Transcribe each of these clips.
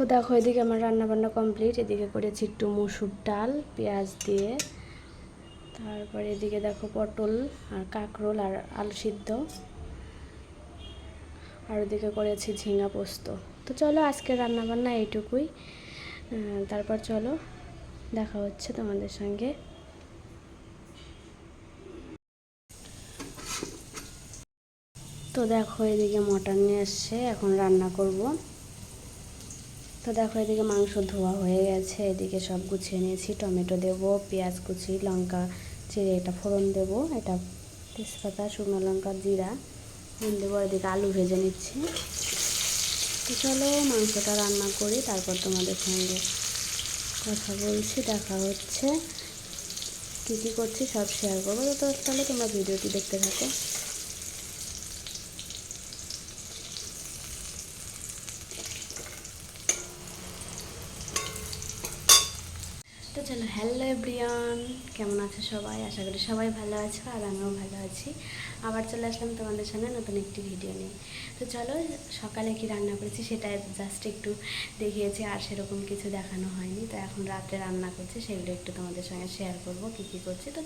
তো দেখো, এদিকে আমার রান্না বান্না কমপ্লিট এদিকে করেছি একটু মুসুর ডাল, পেঁয়াজ দিয়ে। তারপরে এদিকে দেখো পটল আর কাঁকরোল আর আলু সিদ্ধ। আর ওদিকে করেছি ঝিঙা পোস্ত। তো চলো আজকে রান্না বান্না এইটুকুই তারপর চলো, দেখা হচ্ছে তোমাদের সঙ্গে। তো দেখো, এদিকে মটন নিয়ে এসছে, এখন রান্না করব। তো দেখো, এদিকে মাংস ধোয়া হয়ে গেছে। এদিকে সব গুছিয়ে নিয়েছি। টমেটো দেব, পেঁয়াজ কুচি, লঙ্কা চিড়ে এটা ফোড়ন দেব, এটা তেজপাতা, শুকনো লঙ্কা, জিরা দেবো এদিকে আলু ভেজে নিচ্ছি। তো চলো, মাংসটা রান্না করি, তারপর তোমাদের সঙ্গে কথা বলছি, দেখা হচ্ছে। কী কী করছি সব শেয়ার করব। তো তাহলে তোমরা ভিডিওটি দেখতে থাকো তো চলো হ্যালো এভরিওয়ান, কেমন আছো সবাই? আশা করি সবাই ভালো আছো আর আমিও ভালো আছি। আবার চলে আসলাম তোমাদের সামনে নতুন একটি ভিডিও নিয়ে। তো চলো, সকালে কি রান্না করেছি সেটা জাস্ট একটু দেখিয়েছি, আর সেরকম কিছু দেখানো হয়নি। তো এখন রাতে রান্না করছি, সেগুলো একটু তোমাদের সঙ্গে শেয়ার করব, কী কী করছি। তো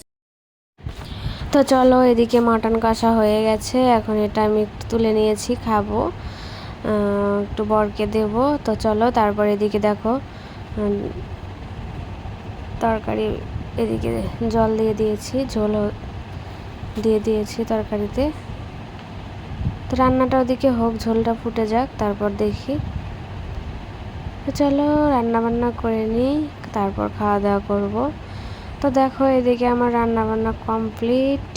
তো চলো, এদিকে মাটন কষা হয়ে গেছে। এখন এটা আমি একটু তুলে নিয়েছি, খাব। একটু বরকে দেব। তো চলো, তারপর এদিকে দেখো তরকারি এদিকে জল দিয়ে দিয়েছি, ঝোলও দিয়ে দিয়েছি তরকারিতে। তো রান্নাটা ওদিকে হোক, ঝোলটা ফুটে যাক, তারপর দেখি। তো চলো রান্না বান্না করে নিই, তারপর খাওয়া দাওয়া করব। তো দেখো এদিকে আমার রান্না বান্না কমপ্লিট।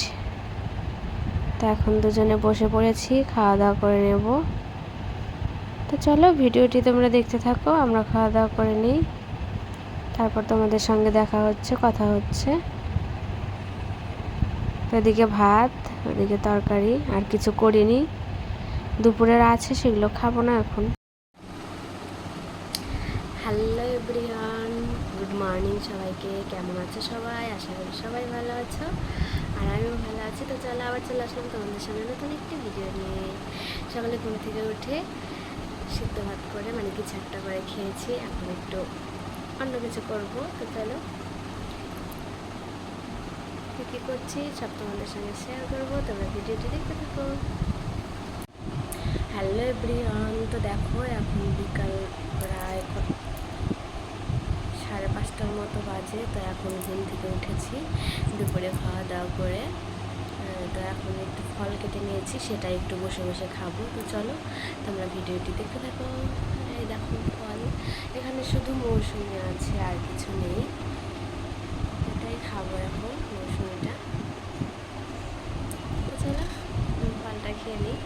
তো এখন দুজনে বসে পড়েছি খাওয়া দাওয়া করে নেব। তো চলো ভিডিওটি তোমরা দেখতে থাকো, আমরা খাওয়া দাওয়া করে নিই। তারপর তোমাদের সঙ্গে দেখা হচ্ছে, কথা হচ্ছে। এদিকে ভাত, ওদিকে তরকারি, আর কিছু করিনি। দুপুরের আছে, সেগুলো খাব না এখন। হ্যালো এভরিওয়ান, গুড মর্নিং সবাইকে। কেমন আছো সবাই? আশা করি সবাই ভালো আছো। আর আমিও ভালো আছি। তো চলো আবার চলে আসলাম তোমাদের সঙ্গে নতুন একটি ভিডিও নিয়ে। সকালে ঘুম থেকে উঠে সিদ্ধ ভাত করে মানে কিছু একটা করে খেয়েছি। এখন একটু অন্য কিছু করব, তো চলো। কী করছি? সব তোমাদের সঙ্গে শেয়ার করব, তোমরা ভিডিওটি দেখতে থাকো। হ্যালো এভরিওয়ান তো দেখো, এখন বিকাল প্রায় সাড়ে পাঁচটার মতো বাজে, তো এখন ঘুম থেকে উঠেছি, দুপুরে খাওয়া দাওয়া করে। তো এখন একটু ফল কেটে নিয়েছি, সেটা একটু বসে বসে খাব। তো চলো, তোমরা ভিডিওটি দেখতে থাকো। এই দেখো ফল। এখানে শুধু মৌসুমি আছে, আর কিছু নেই। এটাই খাব এখন, মৌসুমিটা। তো চলো ফলটা খেয়ে নিই।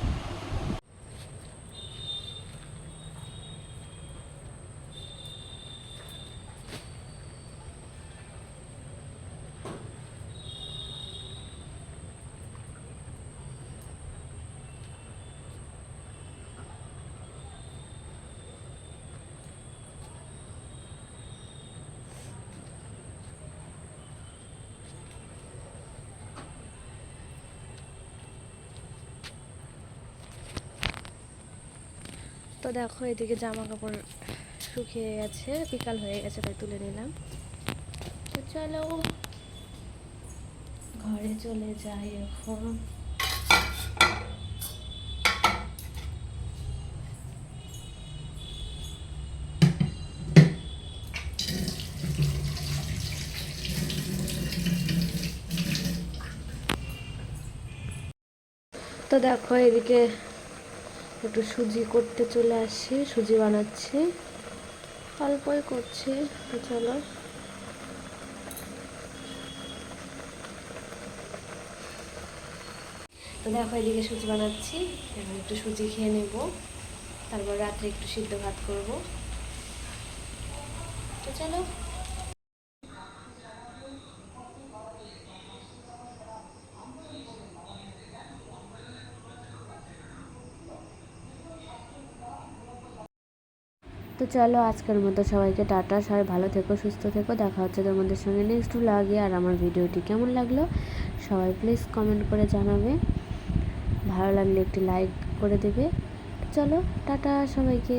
তো দেখো, এদিকে জামা কাপড় শুকিয়ে গেছে, বিকাল হয়ে গেছে, তাই তুলে নিলাম। তো চলো, ঘরে চলে যাই এখন। তো দেখো, এদিকে একটু সুজি করতে চলে আসছি সুজি বানাচ্ছি। অল্পই করছি, তো চলো। তো দেখো, এদিকে সুজি বানাচ্ছি এখন একটু সুজি খেয়ে নেব। তারপর রাত্রে একটু সিদ্ধ ভাত করব। তো চলো। তো চলো আজকের মতো সবাইকে টাটা, সবাই ভালো থেকো, সুস্থ থেকো। দেখা হচ্ছে তোমাদের সঙ্গে নেক্সট লাগে আর আমার ভিডিওটি কেমন লাগল সবাই প্লিজ কমেন্ট করে জানাবে। ভালো লাগলে একটি লাইক করে দেবে। চলো, টাটা সবাইকে।